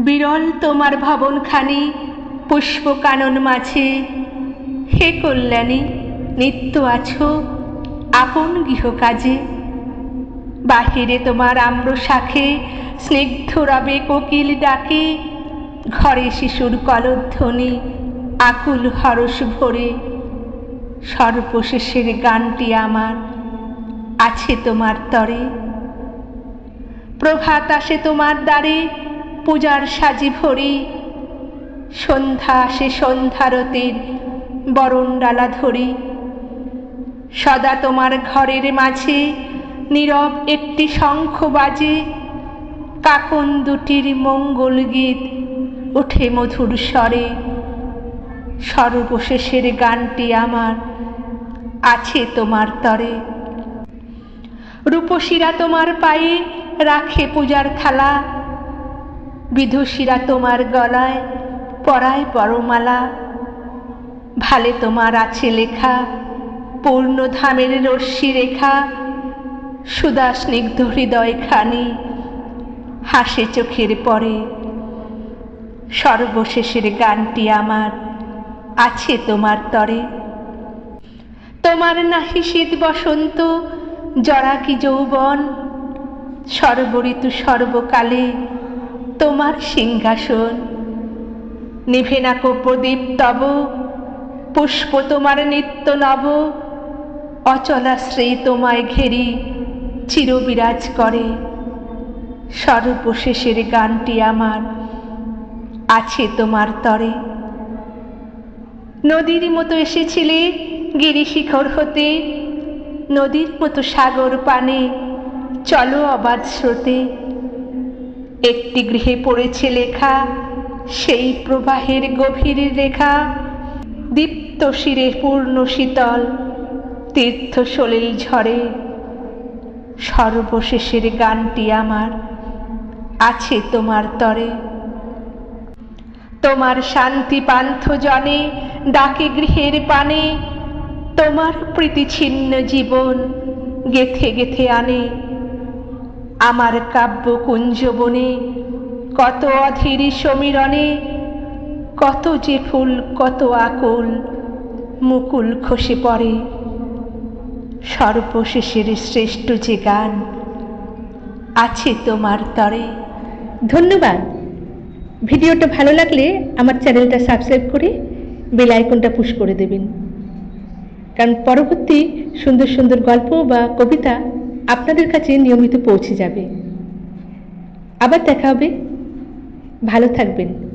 বিরল তোমার ভবনখানি, পুষ্পকানন মাঝে। হে কল্যাণী, নিত্য আছো আপন গৃহকাজে। বাহিরে তোমার আম্র শাখে স্নিগ্ধ রবে কোকিল ডাকে। ঘরে শিশুর কলধ্বনি আকুল হরস ভরে। সর্বশেষের গানটি আমার, আছে তোমার তরে। প্রভাত আসে তোমার দ্বারে পূজার সাজি ভরি। সন্ধ্যা আসে সন্ধ্যারতির বরণডালা ধরি। সদা তোমার ঘরের মাঝে নীরব একটি শঙ্খ বাজে। কাকন দুটির মঙ্গল গীত ওঠে মধুর স্বরে। সর্বশেষের গানটি আমার, আছে তোমার তরে। রূপসীরা তোমার পায়ে রাখে পূজার থালা। বিধুষীরা তোমার গলায় পরায় পরমালা। ভালে তোমার আছে লেখা, পূর্ণ ধামের রশ্মি রেখা, সুদা স্নিগ্ধ হৃদয় খানি হাসে চোখের পরে। সর্বশেষের গানটি আমার, আছে তোমার তরে। তোমার নাহি শীত বসন্ত, জরা কি যৌবন? সর্বঋতু সর্বকালে তোমার সিংহাসন। নিভে না প্রদীপ তব, পুষ্প তোমার নিত্য নব। অচলাশ্রয়ী তোমায় ঘেরি, চিরবিরাজ করে। সর্বশেষের গানটি আমার, আছে তোমার তরে। নদীর মতো এসেছিলে গিরিশিখর হতে, নদীর মতো সাগর পানে। চলো অবাধ স্রোতে একটি গৃহে পড়েছে লেখা, সেই প্রবাহের গভীর রেখা। দীপ্ত শিরে পূর্ণ শীতল, তীর্থ সলিল ঝরে সর্বশেষের গানটি আমার, আছে তোমার তরে। তোমার শান্তি পান্থ জনে, ডাকে গৃহের পানে। তোমার প্রীতিছিন্ন জীবন গেথে গেথে আনে। আমার কাব্য কুঞ্জবনে, কত অধীর সমীরণে, কত যে ফুল, কত আকুল, মুকুল খসে পড়ে। সর্বশেষের শ্রেষ্ঠ যে গান আছে তোমার তরে। ধন্যবাদ। ভিডিওটা ভালো লাগলে আমার চ্যানেলটা সাবস্ক্রাইব করে বেল আইকনটা পুশ করে দেবেন। কারণ পরবর্তী সুন্দর সুন্দর গল্প বা কবিতা আপনাদের কাছে নিয়মিত পৌঁছে যাবে। আবার দেখা হবে। ভালো থাকবেন।